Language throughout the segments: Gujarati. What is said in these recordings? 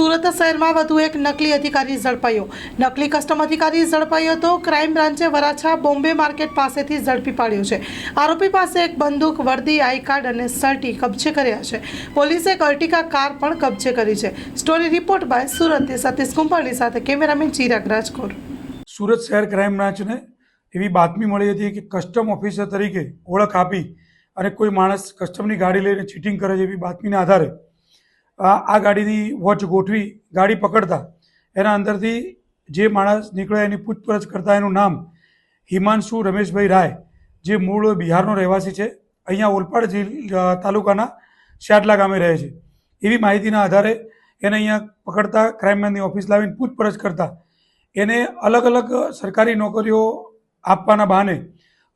સુરત શહેરમાં વધુ એક નકલી અધિકારી ઝડપાયો. નકલી કસ્ટમ અધિકારી ઝડપાયો તો ક્રાઇમ બ્રાન્ચે વરાછા બોમ્બે માર્કેટ પાસેથી ઝડપી પાડ્યો છે. આરોપી પાસે એક બંદૂક, વર્દી, આઈ કાર્ડ અને સર્ટી કબજે કર્યા છે. પોલીસે એક અર્ટિકા કાર પણ કબજે કરી છે. સ્ટોરી રિપોર્ટ બાય સુરતથી સતીશ કુંભાણી સાથે કેમેરામેન ચિરાગ રાજકોર સુરત શહેર ક્રાઇમ બ્રાન્ચને એવી બાતમી મળી હતી કે કસ્ટમ ઓફિસર તરીકે ઓળખ આપી અને કોઈ માણસ કસ્ટમની ગાડી લઈને ચીટિંગ કરે છે એવી બાતમીના આધારે આ ગાડીની વોચ ગોઠવી ગાડી પકડતા એના અંદરથી જે માણસ નીકળ્યો એની પૂછપરછ કરતા એનું નામ હિમાંશુ રમેશભાઈ રાય, જે મૂળ બિહારનો રહેવાસી છે, અહીંયા ઓલપાડ તાલુકાના શાટલા ગામે રહે છે. એવી માહિતીના આધારે એને અહીંયા પકડતા ક્રાઇમમેનની ઓફિસ લાવીને પૂછપરછ કરતા એને અલગ અલગ સરકારી નોકરીઓ આપવાના બહાને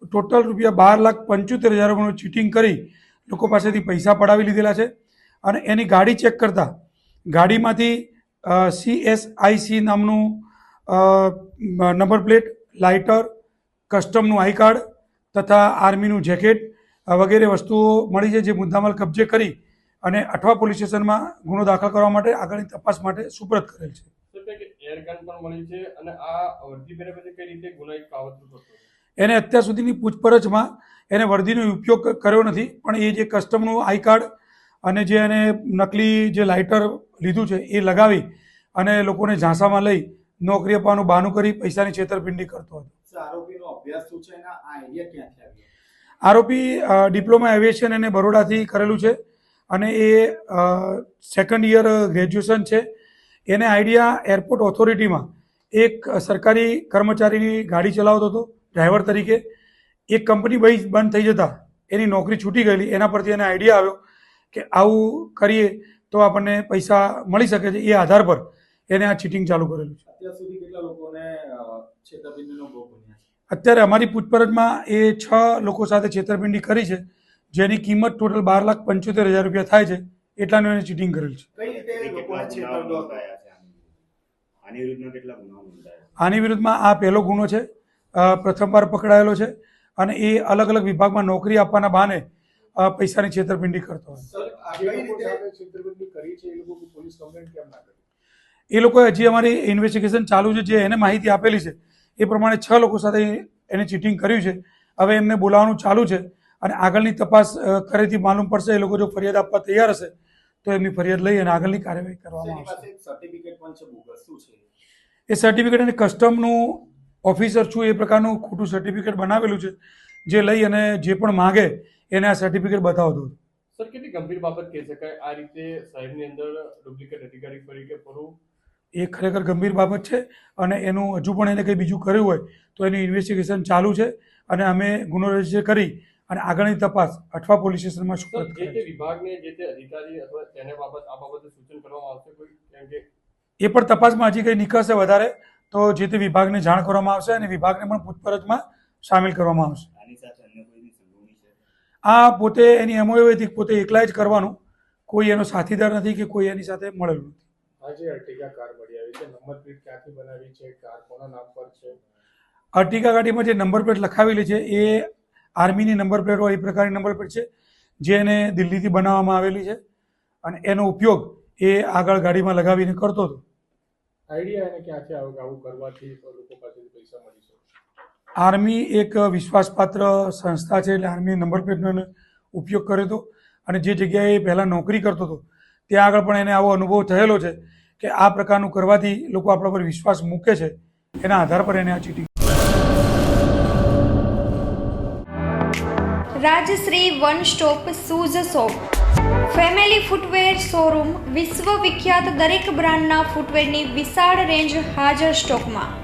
ટોટલ રૂપિયા બાર લાખ પંચોતેર હજાર ચીટિંગ કરી લોકો પાસેથી પૈસા પડાવી લીધેલા છે. અને એની ગાડી ચેક કરતા ગાડીમાંથી સી એસ આઈ સી નામનું નંબર પ્લેટ લાઇટર કસ્ટમનું આઈ કાર્ડ તથા આર્મીનું જેકેટ વગેરે વસ્તુઓ મળી છે જે મુદ્દામાલ કબજે કરી અને અઠવા પોલીસ સ્ટેશનમાં ગુનો દાખલ કરવા માટે આગળની તપાસ માટે સુપ્રત કરેલ છે? એને અત્યાર સુધીની પૂછપરછમાં એને વર્દીનો ઉપયોગ કર્યો નથી પણ એ જે કસ્ટમનું આઈ કાર્ડ અને જે એને નકલી જે લાઇટર લીધું છે એ લગાવી અને લોકોને ઝાંસામાં લઈ નોકરી આપવાનું બહાનું કરી પૈસાની છેતરપિંડી કરતો હતો. આરોપી ડિપ્લોમા એવિએશન એને બરોડાથી કરેલું છે અને એ સેકન્ડ યર ગ્રેજ્યુએશન છે. એને આઈડિયા એરપોર્ટ ઓથોરિટીમાં એક સરકારી કર્મચારીની ગાડી ચલાવતો હતો ડ્રાઈવર તરીકે. એક કંપની બંધ થઈ જતા એની નોકરી છૂટી ગયેલી એના પરથી એને આઈડિયા આવ્યો કે આવું કરીએ તો આપણને પૈસા મળી શકે છે એ આધાર પર એને આ ચીટિંગ ચાલુ કરેલું છે. અત્યાર સુધી કેટલા લોકોને છેતરપિંડીનો ભોગ બન્યા અત્યારે અમારી પૂછપરછમાં એ છ લોકો સાથે છેતરપિંડી કરી છે જેની કિંમત ટોટલ બાર લાખ પંચોતેર હજાર રૂપિયા થાય છે એટલાનું એને ચીટિંગ કરેલ છે. આની વિરુદ્ધમાં આ પહેલો ગુનો છે પ્રથમવાર પકડાયેલો છે અને એ અલગ અલગ વિભાગમાં નોકરી આપવાના બહાને અ, પૈસાની છેતરપિંડી કરતો હોય. આ એ લોકોએ હજી અમારી ઇન્વેસ્ટિગેશન ચાલુ છે જે એને માહિતી આપેલી છે એ પ્રમાણે છ લોકો સાથે એને ચીટિંગ કર્યું છે. હવે એમને બોલાવવાનું ચાલુ છે અને આગળની તપાસ કરેથી માલુમ પડશે એ લોકો જો ફરિયાદ આપવા તૈયાર હશે તો એમની ફરિયાદ લઈ અને આગળની કાર્યવાહી કરવામાં આવશે. એ સર્ટિફિકેટ અને કસ્ટમનું ઓફિસર છું એ પ્રકારનું ખોટું સર્ટિફિકેટ બનાવેલું છે જે લઈ અને જે પણ માગે એને આ સર્ટિફિકેટ બતાવતો હતો. સર કેટલી ગંભીર બાબત કહી શકાય? આ રીતે સાહેબની અંદર ડુપ્લિકેટ અધિકારી તરીકે ફરવું એ ખરેખર ગંભીર બાબત છે અને એનું હજુ પણ એને કંઈ બીજું કર્યું હોય તો એનું ઇન્વેસ્ટિગેશન ચાલુ છે અને અમે ગુનો રજિસ્ટર કરી અને આગળની તપાસ અઠવા પોલીસ સ્ટેશનમાં સુપરત જે તે વિભાગને જે તે અધિકારી અથવા તેને બાબત આ બાબતે સૂચન કરવામાં આવશે કોઈ? કેમ કે એ પણ તપાસમાં હજી કંઈ નીકળશે વધારે તો જે તે વિભાગને જાણ કરવામાં આવશે અને વિભાગને પણ પૂછપરછમાં સામેલ કરવામાં આવશે આની સાથે અન્ય કોઈની સંડોવણી છે આ પોતે એની એમઓએથી પોતે એકલા જ કરવાનું કોઈ એનો સાથીદાર નથી કે કોઈ એની સાથે મળેલું નથી. આ અર્ટિગા કાર મળી આવી છે. નંબર પ્લેટ ક્યાંથી બનાવી છે? કાર કોના નામ પર છે? અર્ટિકા ગાડીમાં જે નંબર પ્લેટ લખાવેલી છે એ આર્મીની નંબર પ્લેટ હોય એ પ્રકારની નંબર પ્લેટ છે જે એને દિલ્હીથી બનાવવામાં આવેલી છે. અને એનો ઉપયોગ એ આગળ ગાડીમાં લગાવીને કરતો હતો. આઈડિયા એને ક્યાંથી આવું કરવાથી લોકો પાસેથી પૈસા મળી શકે? આર્મી એક વિશ્વાસપાત્ર સંસ્થા છે એટલે આર્મી નંબર પ્લેટનો ઉપયોગ કર્યો હતો અને જે જગ્યાએ પહેલાં નોકરી કરતો હતો, ત્યાં આગળ પણ એને આવો અનુભવ થયેલો છે કે આ પ્રકારનું કરવાથી લોકો આપણા પર વિશ્વાસ મૂકે છે, એના આધાર પર એને આ cheating Rajshree one stop shoes shop family footwear showroom વિશ્વ વિખ્યાત દરેક બ્રાન્ડના ફૂટવેરની વિશાળ રેન્જ હાજર સ્ટોકમાં.